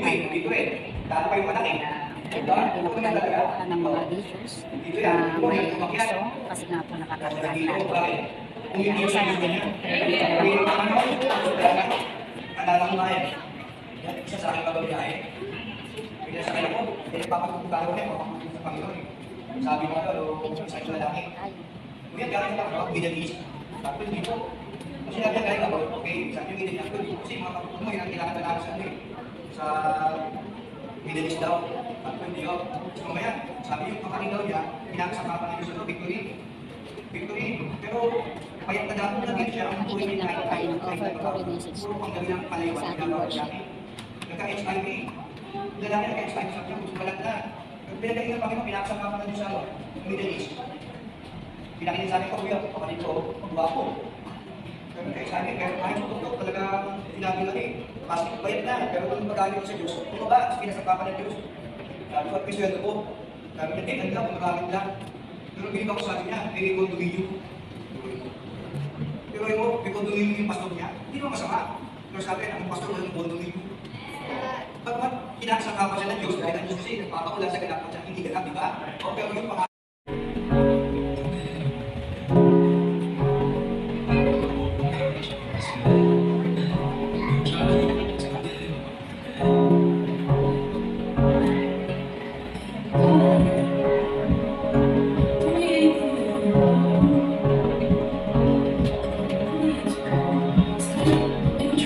Dito eh, dito eh. Dahil pa yung malaki. Ito, pinapagay po ng mga issues na may gusto kasi nga po nakakagalan tayo. Kung hindi sa sana din po. Alala ko nga yan. Yan, Isa sa aking kababiyahe. Kaya sa kanya ko, eh, papagpapalo ko yan, papagpapalo sa Panginoon. eh. Sabi mo ano, isa yung lalaki. Kuya, galing ako ako, East. Tapos dito, kasi nabi niya galing ako, okay, sabi yung Middle East, kasi mga kapatid mo, yun ang kailangan na sa ano eh, sa Middle East daw. Tapos hindi ako. So mamaya, sabi yung kapatid daw niya, pinakasakapan niya gusto victory. Victory. Pero, payat na dapat na din siya ang na tayo ng over Korean message Puro ang gabi ng palayawan sa na worship. niya. Nagka-HIV. Lalaki nagka-HIV sa akin, gusto balat na. Pero pinagaling ng Panginoon, pinakasakapan na din sa ano, Middle East. Pinakita sa akin ko, kuya, kapatid ko, gwapo. Pero kaya sa akin, pero kahit tutok eh. Plastic bayad na, pero kung magaling ko sa Diyos, kung ba, pinasapapan ng Diyos. Sabi ko, at pisweldo ko. Sabi niya, hindi, lang, magamit lang. Pero binibang ko sa niya, may condominium. Pero yung may condominium yung pastor niya, hindi naman masama. Pero sabi, ang pastor walang condominium. Ba't ba't kinakasama siya ng Diyos dahil ang Diyos kasi nagpapakula sa ganap at hindi ganap, di ba? O pero yung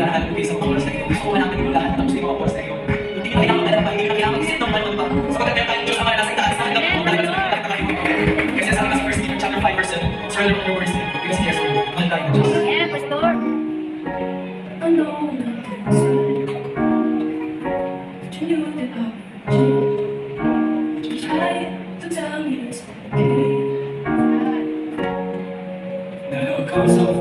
pinagdarahan ko sa mga sa iyo. Gusto ko namin yung lahat tapos ikaw ako sa iyo. Hindi ka kailangan magdala pa, hindi ka kailangan mag-isip ng malang pa. Sa pagkakaya tayo Diyos ang mga nasa itaas, ang dapat mo tayo sa mga tayo. Kasi sabi nga sa 1 Peter chapter 5 verse 7, it's relevant to your words, because he cares for you. Mahal tayo ng Diyos. Ayan, Pastor. I know I'm concerned, but you knew that I would change. You tried to tell me it's okay. Now come so